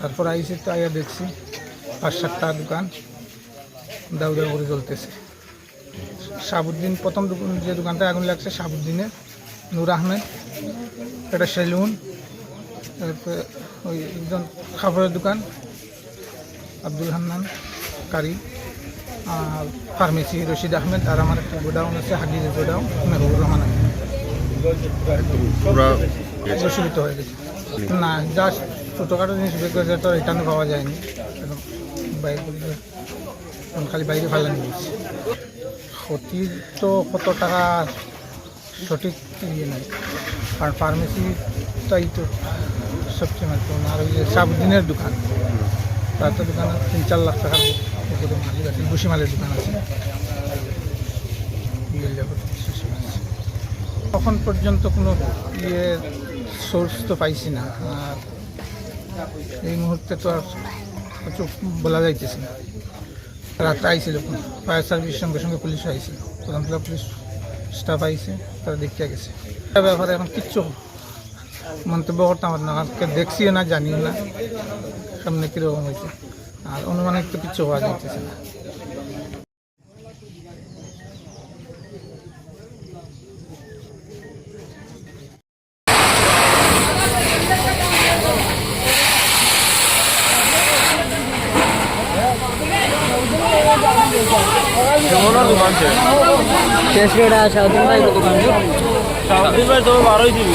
তারপর আইসি তো আইয়া দেখছি পাঁচ সাতটা দোকান দাউ দাউ করে জ্বলতেছে সাবুদ্দিন প্রথম যে দোকানটা আগুন লাগছে সাবুদ্দিনের নূর আহমেদ একটা সেলুন ওই একজন খাবারের দোকান আব্দুল হান্নান কারি ফার্মেসি রশিদ আহমেদ আর আমার একটা গোডাউন আছে হাডিজের গোডাউন মেহবুর রহমান পুরা হয়ে গেছে। না যা ছোটোখাটো জিনিস বের করেছে তো রিটার্নও পাওয়া যায়নি। খালি বাইরে ফালানি দিয়েছে ক্ষতির তো কত টাকা সঠিক ইয়ে নাই। কারণ ফার্মেসিটাই তো সবচেয়ে মাত্র আর ওই সাবদিনের দোকান। তার তো দোকানে তিন চার লাখ টাকার উপরে মালিক দোকান আছে। তখন পর্যন্ত কোনো ইয়ে সোর্স তো পাইছি না, আর এই মুহূর্তে তো আর কিছু বলা যাইতেছে না। রাত্রে আইছিল, ফায়ার সার্ভিস সঙ্গে সঙ্গে পুলিশ প্রথম থেকে পুলিশ স্টাফ আইছে, তারা দেখিয়া গেছে। ব্যাপারে এখন কিচ্ছু মন্তব্য করতাম না কারণ কে দেখছিও না, জানিও না। সামনে কীরকম হয়েছে। আর অনুমানিক তো কিচ্ছু হওয়া যাইতেছে না। শেষ রেট আছে সাউথিন ভাই দোকান সাউথিন ভাই তো বারোই দিবি।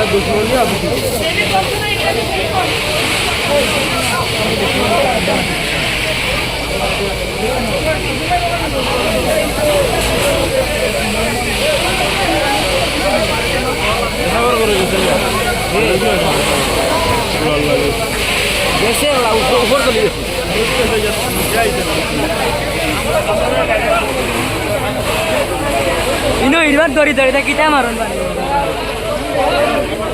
আপনি খাবার করে গেছে দেশে উপর চলে গেছে ইনো ইরবার দড়ি দড়ি তা কিটা মারন পারে